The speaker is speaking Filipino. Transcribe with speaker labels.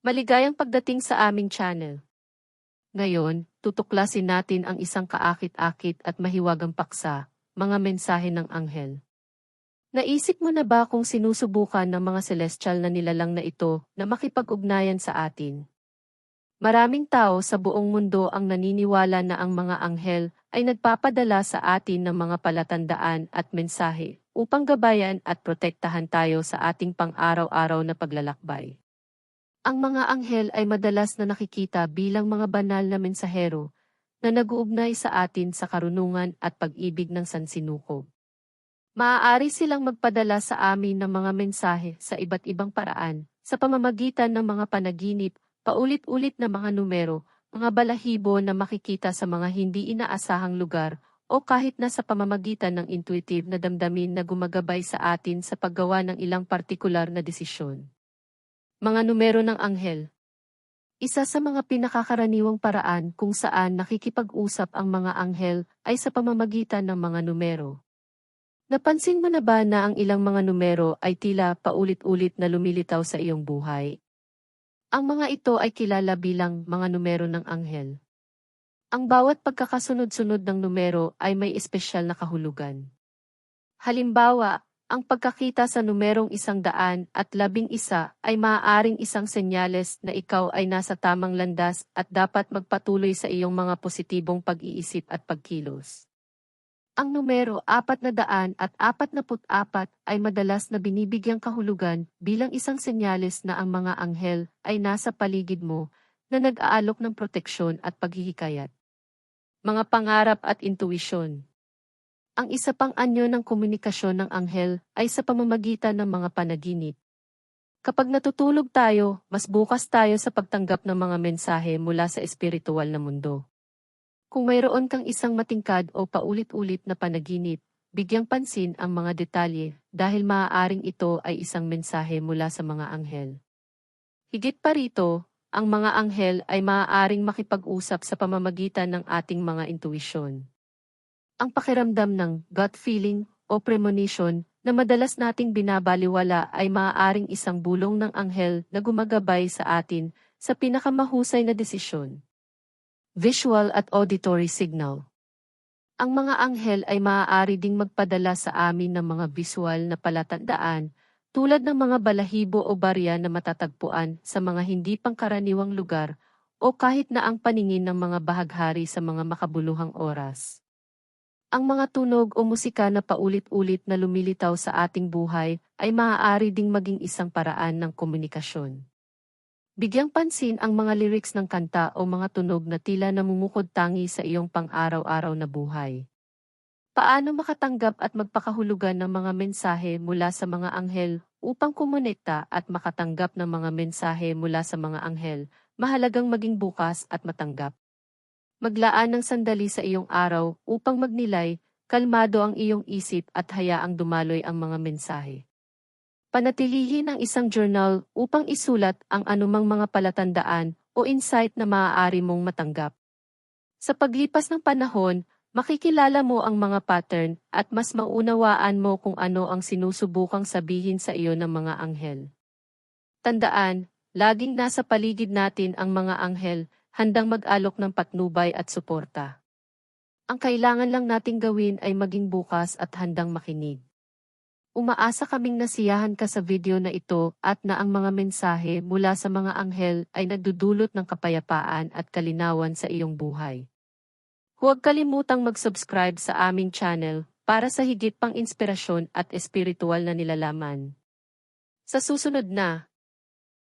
Speaker 1: Maligayang pagdating sa aming channel. Ngayon, tutuklasin natin ang isang kaakit-akit at mahiwagang paksa, mga mensahe ng anghel. Naisip mo na ba kung sinusubukan ng mga celestial na nilalang na ito na makipag-ugnayan sa atin? Maraming tao sa buong mundo ang naniniwala na ang mga anghel ay nagpapadala sa atin ng mga palatandaan at mensahe upang gabayan at protektahan tayo sa ating pang-araw-araw na paglalakbay. Ang mga anghel ay madalas na nakikita bilang mga banal na mensahero na naguugnay sa atin sa karunungan at pag-ibig ng sansinukob. Maaari silang magpadala sa amin ng mga mensahe sa iba't ibang paraan, sa pamamagitan ng mga panaginip, paulit-ulit na mga numero, mga balahibo na makikita sa mga hindi inaasahang lugar, o kahit na sa pamamagitan ng intuitive na damdamin na gumagabay sa atin sa paggawa ng ilang partikular na desisyon. Mga numero ng anghel. Isa sa mga pinakakaraniwang paraan kung saan nakikipag-usap ang mga anghel ay sa pamamagitan ng mga numero. Napansin mo na ba na ang ilang mga numero ay tila paulit-ulit na lumilitaw sa iyong buhay? Ang mga ito ay kilala bilang mga numero ng anghel. Ang bawat pagkakasunod-sunod ng numero ay may espesyal na kahulugan. Halimbawa, ang pagkakita sa numerong isang daan at labing isa ay maaaring isang senyales na ikaw ay nasa tamang landas at dapat magpatuloy sa iyong mga positibong pag-iisip at pagkilos. Ang numero apat na daan at apat na apat ay madalas na binibigyang kahulugan bilang isang senyales na ang mga anghel ay nasa paligid mo na nag-aalok ng proteksyon at paghihikayat. Mga pangarap at intuisyon ang isa pang anyo ng komunikasyon ng anghel ay sa pamamagitan ng mga panaginip. Kapag natutulog tayo, mas bukas tayo sa pagtanggap ng mga mensahe mula sa espiritual na mundo. Kung mayroon kang isang matingkad o paulit-ulit na panaginip, bigyang pansin ang mga detalye dahil maaaring ito ay isang mensahe mula sa mga anghel. Higit pa rito, ang mga anghel ay maaaring makipag-usap sa pamamagitan ng ating mga intuisyon. Ang pakiramdam ng gut feeling o premonition na madalas nating binabaliwala ay maaaring isang bulong ng anghel na gumagabay sa atin sa pinakamahusay na desisyon. Visual at auditory signal Ang mga anghel ay maaari ding magpadala sa amin ng mga visual na palatandaan tulad ng mga balahibo o barya na matatagpuan sa mga hindi pangkaraniwang lugar o kahit na ang paningin ng mga bahaghari sa mga makabuluhang oras. Ang mga tunog o musika na paulit-ulit na lumilitaw sa ating buhay ay maaari ding maging isang paraan ng komunikasyon. Bigyang pansin ang mga lyrics ng kanta o mga tunog na tila namumukod tangi sa iyong pang-araw-araw na buhay. Paano makatanggap at magpakahulugan ng mga mensahe mula sa mga anghel upang kumonekta at makatanggap ng mga mensahe mula sa mga anghel, mahalagang maging bukas at matanggap maglaan ng sandali sa iyong araw upang magnilay, kalmado ang iyong isip at hayaang dumaloy ang mga mensahe. Panatilihin ang isang journal upang isulat ang anumang mga palatandaan o insight na maaari mong matanggap. Sa paglipas ng panahon, makikilala mo ang mga pattern at mas maunawaan mo kung ano ang sinusubukang sabihin sa iyo ng mga anghel. Tandaan, laging nasa paligid natin ang mga anghel handang mag-alok ng patnubay at suporta. Ang kailangan lang nating gawin ay maging bukas at handang makinig. Umaasa kaming nasiyahan ka sa video na ito at na ang mga mensahe mula sa mga anghel ay nagdudulot ng kapayapaan at kalinawan sa iyong buhay. Huwag kalimutang mag-subscribe sa aming channel para sa higit pang inspirasyon at espiritual na nilalaman. Sa susunod na,